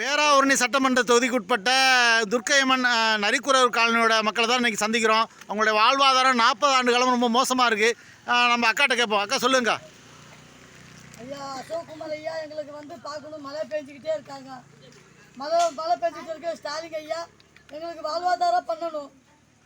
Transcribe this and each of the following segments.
பேராவூரணி சட்டமன்ற தொகுதிக்குட்பட்ட துர்க்கையம்மன் நரிக்குறவர் காலனியோட மக்களை தான் இன்றைக்கி சந்திக்கிறோம். அவங்களுடைய வாழ்வாதாரம் நாற்பது ஆண்டு காலம் ரொம்ப மோசமாக இருக்குது நம்ம அக்காட்ட கேட்போம். அக்கா சொல்லுங்க ஐயா அசோக்குமார் ஐயா எங்களுக்கு வந்து பார்க்கணும். மழை பெஞ்சிக்கிட்டே இருக்காங்க. மழை மழை பெஞ்சிட்டு இருக்க. ஸ்டாலின் ஐயா எங்களுக்கு வாழ்வாதாரம் பண்ணணும்.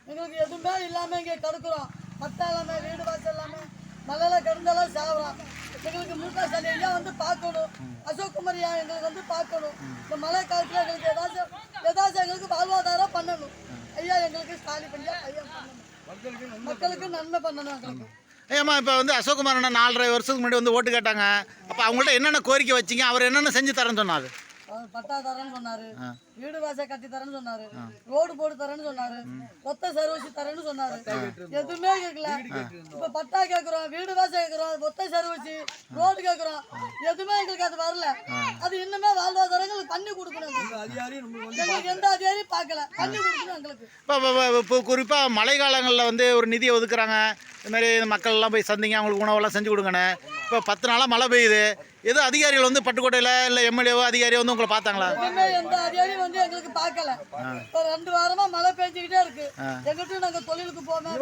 எங்களுக்கு எதுவுமே இல்லாமல் இங்கே கிடக்குறோம். பட்டா இல்லாமல் வீடு வாசல் இல்லாமல் மழையில கிடந்தாலும் சாகுறோம் எங்களுக்கு முக ஸ்டாலின் வந்து பார்க்கணும். அசோக்குமார் ஐயா எங்களுக்கு வந்து பார்க்கணும். இந்த மழை காலத்தில் எங்களுக்கு ஏதாச்சும் ஏதாச்சும் எங்களுக்கு வாழ்வாதாரம் பண்ணணும். ஐயா எங்களுக்கு ஸ்டாலின் ஐயா ஐயா பண்ணணும். மக்களுக்கு நன்மை பண்ணணும் எங்களுக்கு. ஏம்மா இப்போ வந்து அசோக்குமார் அண்ணா நாலரை வருஷத்துக்கு முன்னாடி வந்து ஓட்டு கேட்டாங்க. அப்போ அவங்கள்ட்ட என்னென்ன கோரிக்கை வச்சிங்க? அவர் என்னென்ன செஞ்சு தரேன்னு சொன்னார்? பட்டா தரேன்னு சொன்னாரு வீடு வாசல் கட்டி தரேன்னு சொன்னாரு. ரோடு போட்டு தரேன்னு சொன்னாரு. ஒத்த சர்வீஸ் தரேன்னு சொன்னாரு. எதுவுமே கேட்கல இப்ப பட்டா கேக்குறோம் வீடு வாசல் கேக்குறோம் ஒத்த சர்வீஸ் ரோடு கேக்குறோம். எதுவுமே எங்களுக்கு அது வரல. அது இன்னுமே வாழ்வாதாரம் எங்களுக்கு பண்ணி கொடுக்கணும். எங்களுக்கு. எந்த அதிகாரியும் பார்க்கல. பண்ணி கொடுக்கணும் எங்களுக்கு. இப்போ இப்போ குறிப்பாக மழை காலங்களில் வந்து ஒரு நிதியை ஒதுக்குறாங்க. இது மாதிரி மக்கள்லாம் போய் சந்திங்க அவங்களுக்கு உணவெல்லாம் செஞ்சு கொடுங்கண்ணே இப்போ பத்து நாளாக மழை பெய்யுது. எதுவும் அதிகாரிகள் வந்து பட்டுக்கோட்டையில் இல்லை எம்எல்ஏவோ அதிகாரியோ வந்து உங்களை பார்த்தாங்களா? எதுவுமே எந்த அதிகாரியும் வந்து எங்களுக்கு பார்க்கல. இப்ப ரெண்டு வாரமா மழை பெஞ்சுக்கிட்டே இருக்கு. எங்கிட்ட நாங்க தொழிலுக்கு போனோம்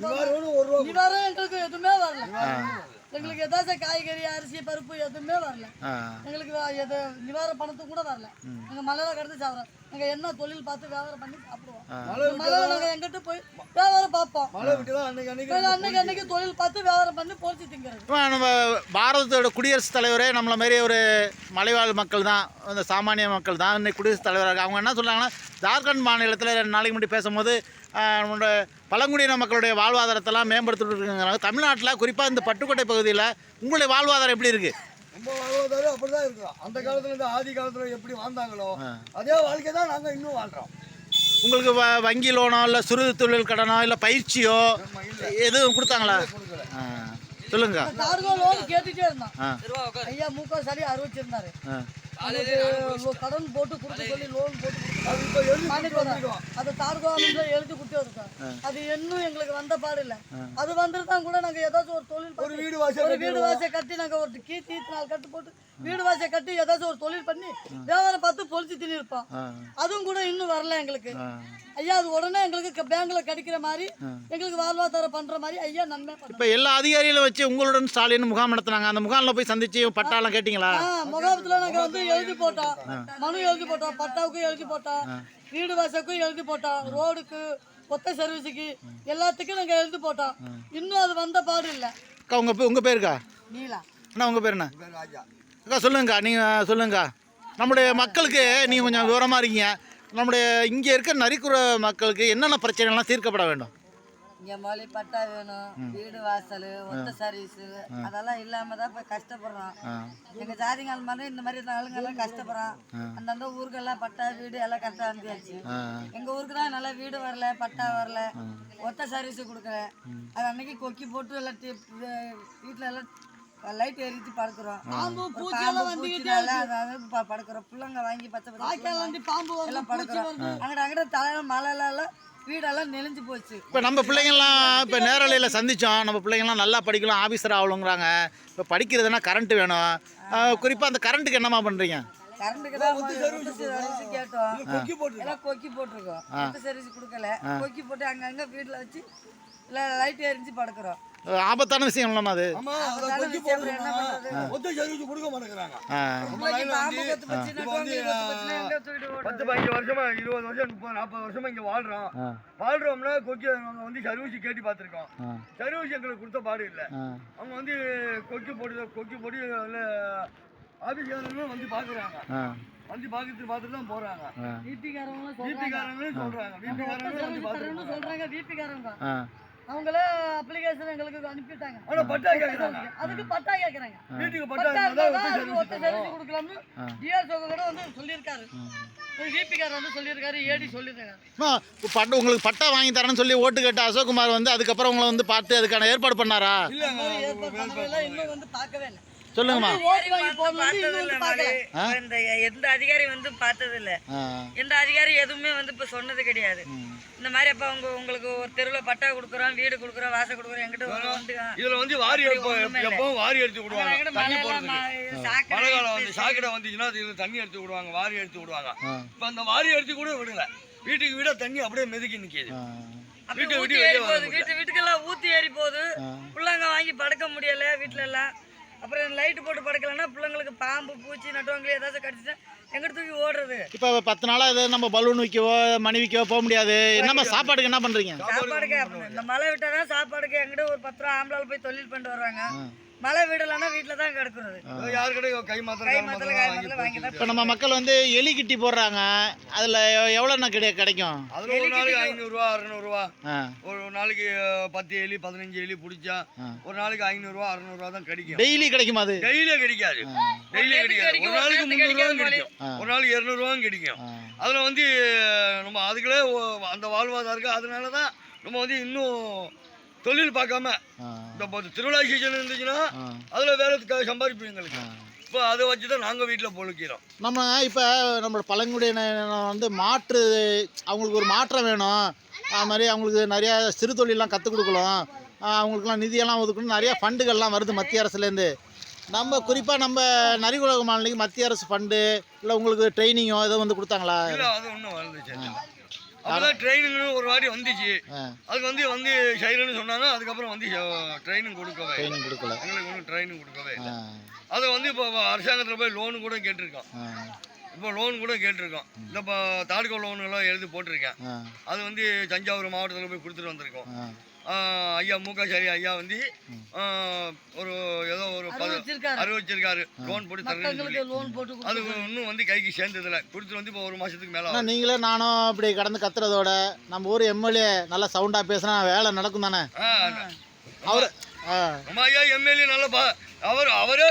போனோம் நிவாரணம் எங்களுக்கு எதுவுமே வரல. எங்களுக்கு ஏதாச்சும் காய்கறி அரிசி பருப்பு எதுவுமே வரல. எங்களுக்கு எது நிவாரண பணத்துக்கு கூட வரல. நாங்க மலையில கடந்து சாப்பிடுறோம். நாங்க என்ன தொழில் பார்த்து வியாபாரம் பண்ணி சாப்பிடுவோம். மலையில நாங்க எங்கிட்ட போய் வியாபாரம் பார்ப்போம். அன்னைக்கு அன்னைக்கு தொழில் பார்த்து வியாபாரம் பண்ணி பொறிச்சு திங்கிறது. இப்போ நம்ம பாரதத்தோட குடியரசுத் தலைவரே நம்மளை மாதிரி ஒரு மலைவாழ் மக்கள் தான் இந்த சாமானிய மக்கள் தான் இன்னைக்கு குடியரசுத் தலைவராக. அவங்க என்ன சொல்கிறாங்கன்னா ஜார்க்கண்ட் மாநிலத்தில் ரெண்டு நாளைக்கு முன்னாடி பேசும்போது நம்மளோட பழங்குடியின மக்களுடைய வாழ்வாதாரத்தெல்லாம் மேம்படுத்திட்டு இருக்காங்க தமிழ்நாட்டில் குறிப்பாக இந்த பட்டுக்கோட்டை பகுதியில் உங்களுடைய வாழ்வாதாரம் எப்படி இருக்குது நம்ம வாழ்வாதாரம் அப்படிதான் இருக்கும் அந்த காலத்துல இருந்து ஆதி காலத்துல எப்படி வாழ்ந்தாங்களோ அதே வாழ்க்கை தான் நாங்க இன்னும் வாழ்றோம். உங்களுக்கு வ வங்கி லோனோ இல்லை சிறு தொழில் கடனோ இல்லை பயிற்சியோ எதுவும் கொடுத்தாங்களா? சொல்லுங்க. கேட்டுட்டே இருந்தான். ஆ. ஐயா முக சரி அறிவிச்சிருந்தாரு. கடன் போட்டு கொடுக்க சொல்லி லோன் போட்டு கொடுத்து அது தார்கோவில் எழுதி கொடுத்து இருக்கோம் அது இன்னும் எங்களுக்கு வந்த பாடு இல்ல. அது வந்துருந்தா கூட நாங்க ஏதாச்சும் ஒரு தொழில் ஒரு பண்ணி வீடு வாசல் ஒரு வீடு வாசை கட்டி நாங்க ஒரு கீ தீத்து நாள் கட்டு போட்டு வீடு வாசை கட்டி ஏதாச்சும் ஒரு தொழில் பண்ணி வியாபாரம் பார்த்து பொழிச்சு தின்னு இருப்போம் ஆ. அதுவும் கூட இன்னும் வரல எங்களுக்கு. ஐயா அது உடனே எங்களுக்கு பேங்க்ல கிடைக்கிற மாதிரி எங்களுக்கு வாழ்வாதாரம் பண்ற மாதிரி ஐயா நன்மை இப்போ எல்லா அதிகாரிகளும் வச்சு உங்களுடன் ஸ்டாலின் முகாம் நடத்துனாங்க. அந்த முகாமில் போய் சந்திச்சு பட்டாலாம் கேட்டிங்களா? முகாமத்துல நாங்க வந்து எழுதி போட்டோம். மனு எழுதி போட்டோம். பட்டாவுக்கும் எழுதி போட்டோம். வீடு வாசலுக்கும் எழுதி போட்டோம். ரோடுக்கு ஒத்த சர்வீஸுக்கு எல்லாத்துக்கும் நாங்க எழுதி போட்டோம். இன்னும் அது வந்த பாடு இல்ல. அக்கா உங்கள் பே உங்கள் பேருக்கா? நீலா. அண்ணா உங்கள் பேர் என்ன? அக்கா சொல்லுங்கக்கா. நீங்கள் சொல்லுங்கக்கா. நம்முடைய மக்களுக்கு நீங்கள் கொஞ்சம் விவரமாக இருக்கீங்க. நம்முடைய இங்கே இருக்க நரிக்குற மக்களுக்கு என்னென்ன பிரச்சனைலாம் தீர்க்கப்பட வேண்டும்? இங்க மொழி பட்டா வேணும் வீடு வாசல் ஒத்த சர்வீஸ் அதெல்லாம் இல்லாம தான் இப்ப கஷ்டப்படுறோம். எங்க ஜாதிகள் மாதிரி இந்த மாதிரி ஆளுங்க எல்லாம் கஷ்டப்படுறோம். அந்தந்த ஊருக்கெல்லாம் பட்டா வீடு எல்லாம் கரெக்டா வந்துயாச்சு எங்க ஊருக்கு தான் நல்லா வீடு வரல பட்டா வரல. ஒத்த சர்வீஸ் கொடுக்கல. அது அன்னைக்கு கொக்கி போட்டு எல்லாம் வீட்டுல எல்லாம் லைட் எரிச்சு படுக்கிறோம் பாம்பு பூச்சினால அதாவது ப- படுக்கிறோம். புள்ளங்க வாங்கி பச்சை பச்சை பாம்பு எல்லாம் படுக்கிறோம். அங்கிட்ட அங்கிட்ட தலை மழையில எல்லாம் வீடெல்லாம் நெளிஞ்சு போச்சு. இப்போ நம்ம பிள்ளைங்கள்லாம் இப்போ நேரலையில் சந்தித்தோம் நம்ம பிள்ளைங்கள்லாம் நல்லா படிக்கலாம் ஆஃபீஸர் ஆகணுங்கிறாங்க. இப்போ படிக்கிறதுனா கரண்ட் வேணும். குறிப்பாக அந்த கரண்ட்டுக்கு என்னம்மா பண்ணுறீங்க கரண்ட்டுக்கு தான் சர்வீஸ் கேட்டோம். கொக்கி போட்டு எல்லாம் கொக்கி போட்டிருக்கோம். சர்வீஸ் கொடுக்கல. கொக்கி போட்டு அங்கங்க வீட்டுல வச்சு லைட் எரிஞ்சு படுக்கிறோம். ஆபத்தான விஷயம் இல்லைம்மா அது. கொடுக்க மாட்டேங்கிறாங்க? பத்து பதினஞ்சு வருஷமா இருபது வருஷம் முப்பது நாற்பது வருஷமா இங்க வாழ்றோம். வாழ்றோம்னா கொக்கி அவங்க வந்து சர்வீஸ் கேட்டு பார்த்துருக்கோம். சர்வீஸ் எங்களுக்கு கொடுத்த பாடு இல்லை. அவங்க வந்து கொக்கி போட்டு கொக்கி போட்டு அதில் ஆஃபீஸ்காரங்களும் வந்து பார்க்குறாங்க. ஆ. வந்து பார்த்துட்டு பார்த்துட்டு தான் போகிறாங்க ஆ. வீட்டுக்காரவங்களும் சொல்றாங்க. வீட்டுக்காரங்களும் வீட்டுக்காரங்களும் வந்து சொல்றாங்க. வீட்டுக்காரங்க அவங்களே அப்ளிகேஷன் எங்களுக்கு அனுப்பிட்டாங்க ஆனால் பட்டா கேட்குறாங்க அதுக்கு பட்டா கேக்குறாங்க. வீட்டுக்கு பட்டா இருந்தா ஒத்த சர்வீஸ் கொடுக்கலாம்னு டிஆர் சோக கூட வந்து சொல்லியிருக்காரு. பட்டு உங்களுக்கு பட்டா வாங்கி தரேன்னு சொல்லி ஓட்டு கேட்ட அசோக்குமார் வந்து அதுக்கப்புறம் உங்களை வந்து பார்த்து அதுக்கான ஏற்பாடு பண்ணாரா? இல்லைங்க ஏற்பாடு பண்ணவே இல்லை. சொல்லுங்கம்மா? இந்த எந்த அதிகாரி வந்து பார்த்தது இல்ல எந்த அதிகாரி எதுவுமே வந்து இப்ப சொன்னது கிடையாது. இந்த மாதிரி அப்ப அவங்க உங்களுக்கு ஒரு தெருவில் பட்டா கொடுக்குறோம் வீடு கொடுக்குறோம் வாசல் கொடுக்குறோம் எங்கிட்ட இதுல வந்து வாரி. எப்பவும் வாரி எடுத்து விடுவாங்க. தண்ணி சாக்கடை வந்து. சாக்கடை வந்துச்சுன்னா இது தண்ணி எடுத்து விடுவாங்க வாரி எடுத்து விடுவாங்க. இப்ப அந்த வாரி எடுத்து கூட விடல. வீட்டுக்கு வீட தண்ணி அப்படியே மிதக்கி நிக்குது. வீட்டை ஊத்தி விட்டு ஏறி போகுது வீட்டு வீட்டுக்கெல்லாம் ஊத்தி ஏறி போகுது. பிள்ளைங்க வாங்கி படுக்க முடியல வீட்டுல எல்லாம். அப்புறம் லைட் போட்டு படுக்கலன்னா பிள்ளைங்களுக்கு பாம்பு பூச்சி நட்டுவாங்களே ஏதாச்சும் கடிச்சுட்டா எங்கிட்ட தூக்கி ஓடுறது. இப்போ பத்து நாளாக இது நம்ம பலூன் விற்கவோ மணி விற்கவோ போக முடியாது. என்னம்மா சாப்பாடுக்கு என்ன பண்ணுறீங்க சாப்பாடுக்கு இந்த மழை விட்டாதான் சாப்பாடுக்கு எங்கிட்ட ஒரு பத்து ரூபா ஆம்பளால போய் தொழில் பண்ணிட்டு வர்றாங்க மழை விடலைன்னா வீட்டில் தான் கிடக்குறது. யாரு கடை கை மாத்திரம் கை மாத்திரம் கை வாங்கி மாத்திரம் வாங்கி இப்போ நம்ம மக்கள் வந்து எலி கிட்டி போடுறாங்க. அதில் எவ்வளோண்ணா கிடை கிடைக்கும்? அதுல ஒரு நாளைக்கு ஐநூறுரூவா அறுநூறுவா. ஒரு நாளைக்கு பத்து எலி பதினஞ்சு எலி பிடிச்சா. ஒரு நாளைக்கு ஐநூறுரூவா அறுநூறுவா தான் கிடைக்கும். டெய்லி கிடைக்குமா அது? டெய்லியே கிடைக்காது. டெய்லியே கிடைக்காது. கிடைக்கும், ஒரு நாளைக்கு கிடைக்காது கிடைக்கும். ஒரு நாளைக்கு இரநூறுவாயும் கிடைக்கும். அதில் வந்து நம்ம அதுக்குள்ளே அந்த வாழ்வாதாரம் இருக்குது அதனால தான் நம்ம வந்து இன்னும் தொழில் பார்க்காம. இந்த இப்போ திருவிழா சீசன் இருந்துச்சுன்னா. அதில் வேலை சம்பாதிப்போம் எங்களுக்கு. இப்போ அதை வச்சு தான் நாங்கள் வீட்டில் பொழுக்கிறோம். நம்ம இப்போ நம்மளோட பழங்குடியின வந்து மாற்று அவங்களுக்கு ஒரு மாற்றம் வேணும். அது மாதிரி அவங்களுக்கு நிறையா சிறு தொழிலெலாம் கற்றுக் கொடுக்கலாம் அவங்களுக்குலாம் நிதியெல்லாம் ஒதுக்கணும். நிறைய ஃபண்டுகள்லாம் வருது மத்திய அரசுலேருந்து. நம்ம குறிப்பாக நம்ம நரிகுலக மாநிலக்கு மத்திய அரசு ஃபண்டு இல்லை உங்களுக்கு ட்ரைனிங்கோ ஏதோ வந்து கொடுத்தாங்களா? அது ஒன்றும் அப்போதான் ட்ரைனிங்னு ஒரு வாட்டி வந்துச்சு. அதுக்கு வந்து வந்து செய்கிறேன்னு சொன்னாங்க அதுக்கப்புறம் வந்து ட்ரைனிங் கொடுக்கவே. ட்ரைனிங் கொடுக்கல. எங்களுக்கு ஒன்றும் ட்ரைனிங் கொடுக்கவே இல்லை. அதை வந்து இப்போ அரசாங்கத்தில் போய் லோனு கூட கேட்டிருக்கோம் இப்போ லோன் கூட கேட்டிருக்கோம் இந்த இப்போ தாலுக்கா லோனுலாம் எழுதி போட்டிருக்கேன். அது வந்து தஞ்சாவூர் மாவட்டத்தில் போய் கொடுத்துட்டு வந்திருக்கோம். ஆ ஆஹ் ஐயா முகசாரி ஐயா வந்து ஒரு ஏதோ ஒரு அறிவிச்சிருக்காரு லோன் போட்டு போட்டு அது இன்னும் வந்து கைக்கு சேர்ந்ததில்ல. கொடுத்துட்டு வந்து இப்போ ஒரு மாசத்துக்கு மேல. நீங்களே நானும் இப்படி கடந்து கத்துறதோட நம்ம ஊர் எம்எல்ஏ நல்லா சவுண்டாக பேசினா வேலை நடக்கும் தானே? அவர் ஐயா எம்எல்ஏ நல்ல பா அவர் அவரே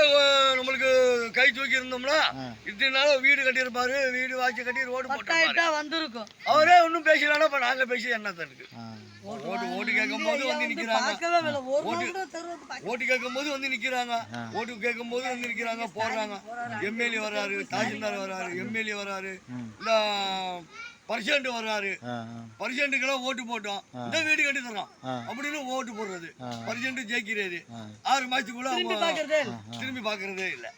நம்மளுக்கு கை தூக்கி இருந்தோம்னா இத்தனை நாள் வீடு கட்டியிருப்பாரு வீடு வாட்சி கட்டி ரோடு பட்டா வந்திருக்கும். அவரே ஒன்றும் பேசலான்னா இப்போ நாங்கள் பேசி என்ன இருக்கு? ஆ. ஓட்டு ஓட்டு கேட்கும் போது வந்து நிற்கிறாங்க இல்லை. பார்க்க ஓட்டு கேட்கும் போது வந்து நிக்கிறாங்க. ஓட்டு கேட்கும் போது வந்து நிக்கிறாங்க போடுறாங்க. எம்எல்ஏ வராரு தாசில்தார் வராரு எம்எல்ஏ வராரு. இந்த பர்சன்ட் வராரு ஆ பர்சன்ட்டுக்கெல்லாம் ஓட்டு போட்டோம். இந்த வீடு கட்டி தரோம். அப்படின்னு ஓட்டு போடுறது. பர்சன்ட் ஜெயிக்கிறாரு ஆ. ஆறு மாசத்துக்குள்ள திரும்பி பார்க்கறதே இல்லை.